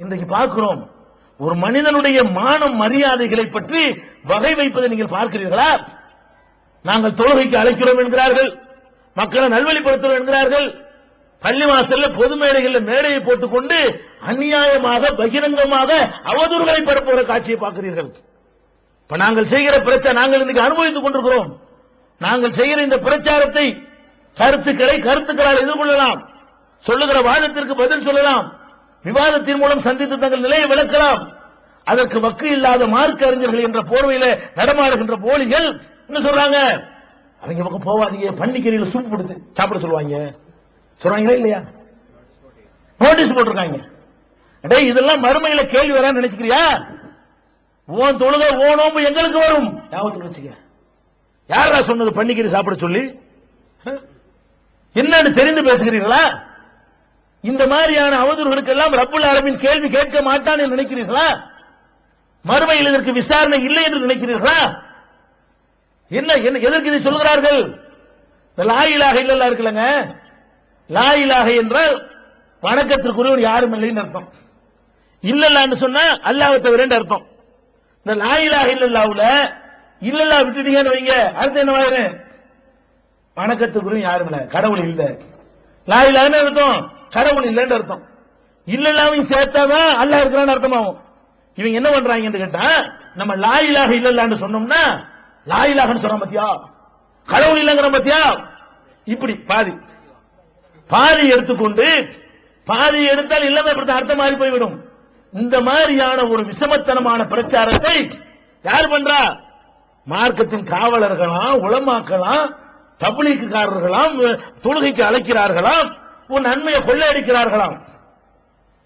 இன்றைக்கு பார்க்கிறோம் ஒரு மனிதனுடைய மானம் மரியாதைகளை பற்றி வகை வைப்பதை நீங்கள் பார்க்கிறீர்களா? நாங்கள் தொழுகைக்கு அழைக்கிறோம் என்கிறார்கள் மக்களை நல்வழிப்படுத்துகிறோம் என்கிறார்கள் பள்ளி வாசல்ல பொது மேடைகளில் மேடையை போட்டுக்கொண்டு அநியாயமாக பகிரங்கமாக அவதூறுகளை பரப்புகிற காட்சியை பார்க்கிறீர்கள். இப்ப நாங்கள் செய்கிற பிரச்சனை நாங்கள் இன்னைக்கு அனுபவித்துக் கொண்டிருக்கிறோம். நாங்கள் செய்கிற இந்த பிரச்சாரத்தை கருத்துக்களை கருத்துக்களால் எதிர்கொள்ளலாம். சொல்லுகிற வாதத்திற்கு பதில் சொல்லலாம். விவாதத்தின் மூலம் சந்தித்து தங்கள் நிலையை விளக்கலாம். அதற்கு வக்கு இல்லாத மார்க்க அறிஞர்கள் என்ற போர்வையில நடமாடுகின்ற போலிகள் என்ன சொல்றாங்க? அவங்க பக்கம் போவாதீங்க பன்னிக்கறியில சூப் கொடுத்து சாப்பிட சொல்லுவாங்க. சொல்றாங்களா இல்லையா? நோட்டீஸ் போட்டிருக்காங்க. அடே இதெல்லாம் மறுமையில கேள்வி வரான்னு நினைச்சுக்கிறியா? ஓன் தொழுத ஓ நோம்பு எங்களுக்கு வரும். ஞாபகத்தில் வச்சுக்க. யாரா சொன்னது பன்னிக்கறி சாப்பிட சொல்லி? என்னன்னு தெரிந்து பேசுகிறீர்களா? இந்த மாதிரியான அவதூறுகளுக்கெல்லாம் ரப்புல் ஆலமீன் கேள்வி கேட்க மாட்டான் என்று நினைக்கிறீர்களா? மறுமையில் இதற்கு விசாரணை இல்லை என்று நினைக்கிறீர்களா? என்ன என்ன எதற்கு இதை சொல்கிறார்கள்? இந்த இல்லல்லா இருக்குல்லங்க. லா என்றால் வணக்கத்திற்குரியவன் யாரும் இல்லைன்னு அர்த்தம். இல்லல்லான்னு சொன்னா அல்லாஹ் தவிர அர்த்தம். இந்த லாயிலாக இல்லல்லாவுல இல்லல்லா விட்டுட்டீங்கன்னு வைங்க. அடுத்து என்ன வாயிரு வணக்கத்துக்குரிய யாரும் இல்லை. கடவுள் இல்லை. லா இலாஹன்னு அர்த்தம். கடவுள் இல்லைன்னு அர்த்தம். இல்லல்லாவையும் சேர்த்தாதான் அல்லாஹ் இருக்கிறான்னு அர்த்தமாகும். இவங்க என்ன பண்றாங்கன்னு கேட்டா நம்ம லாயிலாக இல்லல்லான்னு சொன்னோம்னா லாயிலாகன்னு சொன்ன சொல்றோம் பாத்தியா? கடவுள் இல்லங்கிற பாத்தியா? இப்படி பாதி. பாதி எடுத்துக்கொண்டு பாதி எடுத்தால் இல்லாம இப்படி அர்த்தம் மாறி போய்விடும். இந்த மாதிரியான ஒரு விஷமத்தனமான பிரச்சாரத்தை யார் பண்றா? மார்க்கத்தின் காவலர்களாம் உளமாக்கலாம் தபிலீக்குக்காரர்களாம் தொழுகைக்கு அழைக்கிறார்களாம் உன் நன்மையை கொள்ளையடிக்கிறார்களாம்.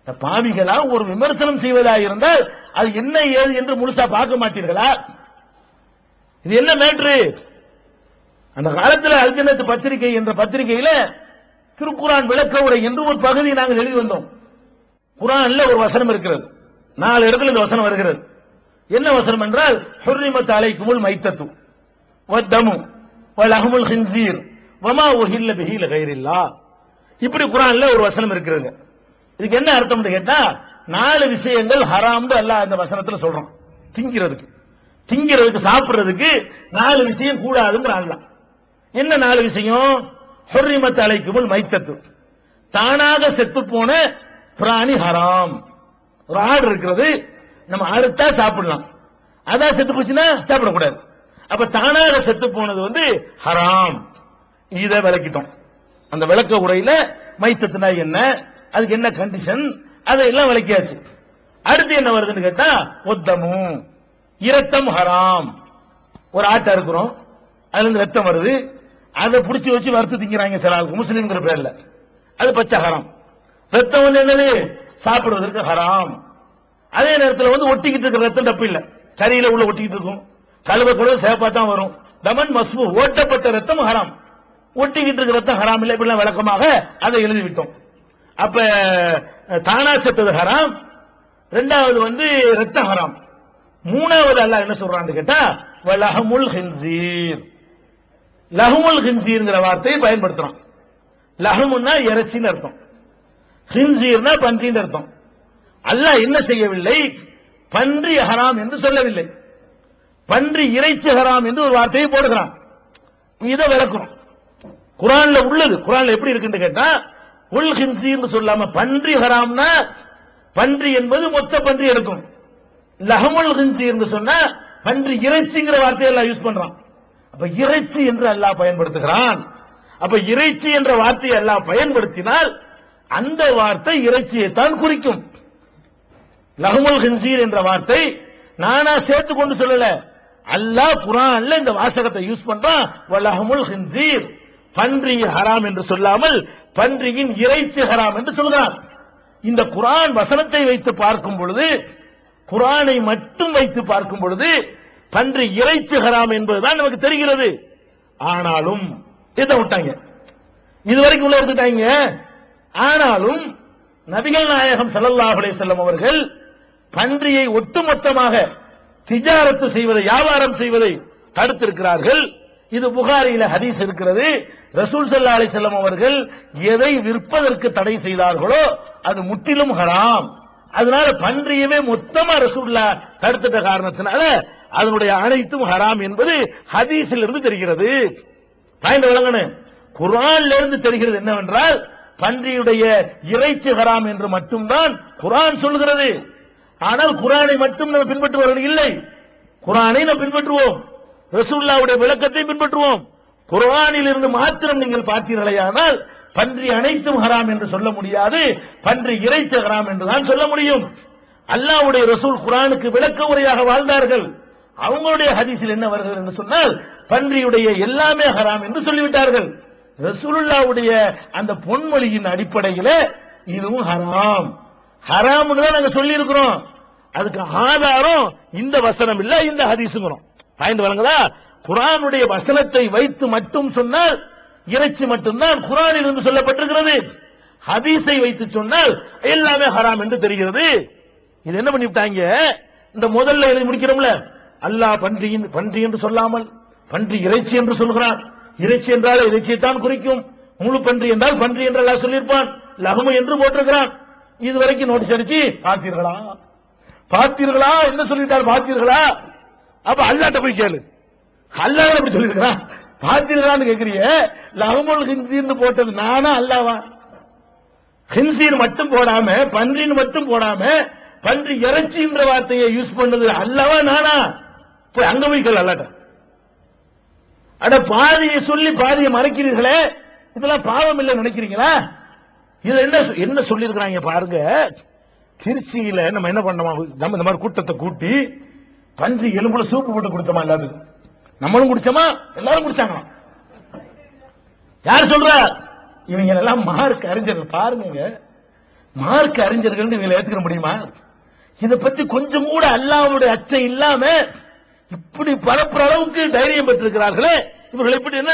இந்த பாவிகளா ஒரு விமர்சனம் செய்வதா இருந்தால் அது என்ன ஏது என்று முழுசா பார்க்க மாட்டீர்களா? இது என்ன மேட்ரு? அந்த காலத்தில் அல்ஜனத்து பத்திரிகை என்ற பத்திரிகையில திருக்குரான் விளக்க உரை என்று ஒரு பகுதி நாங்கள் எழுதி வந்தோம். குரான்ல ஒரு வசனம் இருக்கிறது. நாலு இடத்துல இந்த வசனம் வருகிறது. என்ன வசனம் என்றால் ஹுர்ரிமத் அலைக்குமுல் மைத்தத்து வத்தமு வலஹமுல் ஹின்சீர் வமா ஒஹில்ல பிஹி கைரில்லா இப்படி குரான்ல ஒரு வசனம் இருக்கிறது இதுக்கு என்ன அர்த்தம் கேட்டா நாலு விஷயங்கள் ஹராம்னு அல்ல அந்த வசனத்துல சொல்றோம் திங்கிறதுக்கு. திங்கிறதுக்கு சாப்பிடுறதுக்கு நாலு விஷயம் கூடாதுங்கிற அல்ல என்ன நாலு விஷயம்? ஹுர்ரிமத் அலைக்குமுல் மைத்தத்து. தானாக செத்து போன பிராணி ஹராம். ஒரு ஆடு இருக்கிறது நம்ம அறுத்தா சாப்பிடலாம். அதான் செத்து போச்சுன்னா சாப்பிடக்கூடாது. அப்ப தானாக செத்து போனது வந்து ஹராம். இதை விளக்கிட்டோம். அந்த விளக்க உரையில மைத்தத்துனா என்ன? அதுக்கு என்ன கண்டிஷன் அதையெல்லாம் விளக்கியாச்சு. அடுத்து என்ன வருதுன்னு கேட்டா ஒத்தமும் இரத்தம் ஹராம். ஒரு ஆட்டை இருக்கிறோம் அதுல இருந்து ரத்தம் வருது. அதை பிடிச்சி வச்சு வறுத்து திங்கிறாங்க சில ஆளுக்கு. முஸ்லீம்ங்கிற பேர்ல. அது பச்சை ஹராம். ரத்தம் வந்து என்னது? சாப்பிடுவதற்கு ஹராம். அதே நேரத்தில் வந்து ஒட்டிக்கிட்டு இருக்கிற ரத்தம் தப்பு இல்லை. கறியில உள்ள ஒட்டிக்கிட்டு இருக்கும். கழுவ கூட சேப்பா தான் வரும். தமன் மஸ்பு ஓட்டப்பட்ட ரத்தம் ஹராம். ஒட்டிக்கிட்டு இருக்கிற ரத்தம் ஹராம் இல்லை இப்படிலாம் விளக்கமாக அதை எழுதி விட்டோம் அப்ப தானா செத்தது ஹராம். ரெண்டாவது வந்து ரத்தம் ஹராம். மூணாவது அல்லாஹ் என்ன சொல்றான்னு கேட்டா வலஹமுல் ஹின்சீர். லஹமுல் ஹின்சீர்ங்கிற வார்த்தையை பயன்படுத்துறோம். லஹமுன்னா இறைச்சின்னு அர்த்தம். ஹின்சீர்னா பன்றின்னு அர்த்தம். அல்லாஹ் என்ன செய்யவில்லை? பன்றி ஹராம் என்று சொல்லவில்லை. பன்றி இறைச்சி ஹராம் என்று ஒரு வார்த்தையை போடுகிறான். இதை விளக்குறோம். குரான்ல உள்ளது. குரான்ல எப்படி இருக்குன்னு கேட்டா உல் ஹின்சின்னு சொல்லாம பன்றி ஹராம்னா பன்றி என்பது மொத்த பன்றி இருக்கும் லஹமுல் ஹின்சீர்னு சொன்னா பன்றி இறைச்சிங்கிற வார்த்தையை எல்லாம் யூஸ் பண்றான். அப்ப இறைச்சி என்று அல்லாஹ் பயன்படுத்துகிறான். அப்ப இறைச்சி என்ற வார்த்தையை எல்லாம் பயன்படுத்தினால் அந்த வார்த்தை இறைச்சியை தான் குறிக்கும். லஹமுல் ஹின்சீர் என்ற வார்த்தை நானா சேர்த்து கொண்டு சொல்லல. அல்லாஹ் குரான்ல இந்த வாசகத்தை யூஸ் பண்றான். லஹமுல் ஹின்சீர் பன்றி ஹராம் என்று சொல்லாமல் பன்றியின் இறைச்சி ஹராம் என்று சொல்கிறான் இந்த குரான் வசனத்தை வைத்து பார்க்கும் பொழுது குரானை மட்டும் வைத்து பார்க்கும் பொழுது பன்றி இறைச்சி ஹராம் என்பதுதான் நமக்கு தெரிகிறது. ஆனாலும் இதை விட்டாங்க. இதுவரைக்கும் உள்ள எடுத்துட்டாங்க. ஆனாலும் நபிகள் நாயகம் ஸல்லல்லாஹு அலைஹி அவர்கள் பன்றியை ஒட்டுமொத்தமாக திஜாரத்து செய்வதை வியாபாரம் செய்வதை தடுத்திருக்கிறார்கள். இது புகாரியில ஹதீஸ் இருக்கிறது. ரசூல் சல்லா அலி செல்லம் அவர்கள் எதை விற்பதற்கு தடை செய்தார்களோ அது முற்றிலும் ஹராம். அதனால பன்றியவே மொத்தமா ரசூல்லா தடுத்துட்ட காரணத்தினால அதனுடைய அனைத்தும் ஹராம் என்பது ஹதீஸில் இருந்து தெரிகிறது. பாயிண்ட் விளங்கணும். குர்ஆன்ல இருந்து தெரிகிறது என்னவென்றால் பன்றியுடைய இறைச்சி ஹராம் என்று மட்டும்தான் குரான் சொல்கிறது ஆனால் குரானை மட்டும் நம்ம பின்பற்றுவார்கள் இல்லை. குரானை நாம் பின்பற்றுவோம். ரசூல்லாவுடைய விளக்கத்தை பின்பற்றுவோம். குரானில் இருந்து மாத்திரம் நீங்கள் பார்த்தீர்களேயானால் பன்றி அனைத்தும் ஹராம் என்று சொல்ல முடியாது. பன்றி இறைச்சி ஹராம் என்று தான் சொல்ல முடியும். அல்லாவுடைய ரசூல் குரானுக்கு விளக்க உரையாக வாழ்ந்தார்கள். அவங்களுடைய ஹதீஸில் என்ன வருகிறது என்று சொன்னால் பன்றியுடைய எல்லாமே ஹராம் என்று சொல்லிவிட்டார்கள். ரசூலுல்லாவுடைய அந்த பொன்மொழியின் அடிப்படையில இதுவும் ஹராம். ஹராம்னு தான் நாங்க சொல்லி இருக்கிறோம் அதுக்கு ஆதாரம் இந்த வசனம் இல்ல இந்த ஹதீஸுங்கிறோம். ஆய்ந்து வழங்குதா? குரானுடைய வசனத்தை வைத்து மட்டும் சொன்னால் இறைச்சி மட்டும்தான் குரானில் இருந்து சொல்லப்பட்டிருக்கிறது. ஹதீஸை வைத்து சொன்னால் எல்லாமே ஹராம் என்று தெரிகிறது. இது என்ன பண்ணிவிட்டாங்க? இந்த முதல்ல எழுதி முடிக்கிறோம்ல. அல்லாஹ் பன்றியின் பன்றி என்று சொல்லாமல் பன்றி இறைச்சி என்று சொல்கிறான். இறைச்சி என்றால் இறைச்சியைத்தான் குறிக்கும். முழு பன்றி என்றால் பன்றி என்று அல்லாஹ் சொல்லியிருப்பான். லகுமு என்று போட்டிருக்கிறான். இது வரைக்கும் நோட்டீஸ் அடிச்சு பார்த்தீர்களா? பார்த்தீர்களா? என்ன சொல்லிட்டார் பார்த்தீர்களா? அப்ப அல்லாட்ட போய் கேளு. அல்லாஹ் அப்படி சொல்லிருக்கிறான் பார்த்தீர்களான்னு கேக்குறிய. லகுமுல் ஹின்சீர்னு போட்டது நானா அல்லாவா? ஹின்சீர் மட்டும் போடாம பன்றின்னு மட்டும் போடாம பன்றி இறைச்சின்ற வார்த்தையை யூஸ் பண்ணது அல்லவா நானா? போய் அங்க போய் கேளு அல்லாட்ட. அட பாதியை சொல்லி பாதியை மறைக்கிறீர்களே. இதெல்லாம் பாவம் இல்லை நினைக்கிறீங்களா? இது என்ன என்ன சொல்லியிருக்கிறாங்க பாருங்க. திருச்சியில நம்ம என்ன பண்ணோமா? நம்ம இந்த மாதிரி கூட்டத்தை கூட்டி பன்றி எலும்புல சூப்பு போட்டு கொடுத்தமா எல்லாத்துக்கும் நம்மளும் குடிச்சோமா? எல்லாரும் குடிச்சாங்களாம் யார் சொல்றா? இவங்க எல்லாம் மார்க் அறிஞர்கள். பாருங்க. மார்க் அறிஞர்கள் இவங்களை ஏத்துக்க முடியுமா? இத பத்தி கொஞ்சம் கூட அல்லாவுடைய அச்சம் இல்லாம இப்படி பரப்புற அளவுக்கு தைரியம் பெற்றிருக்கிறார்களே. இவர்கள் இப்படி என்ன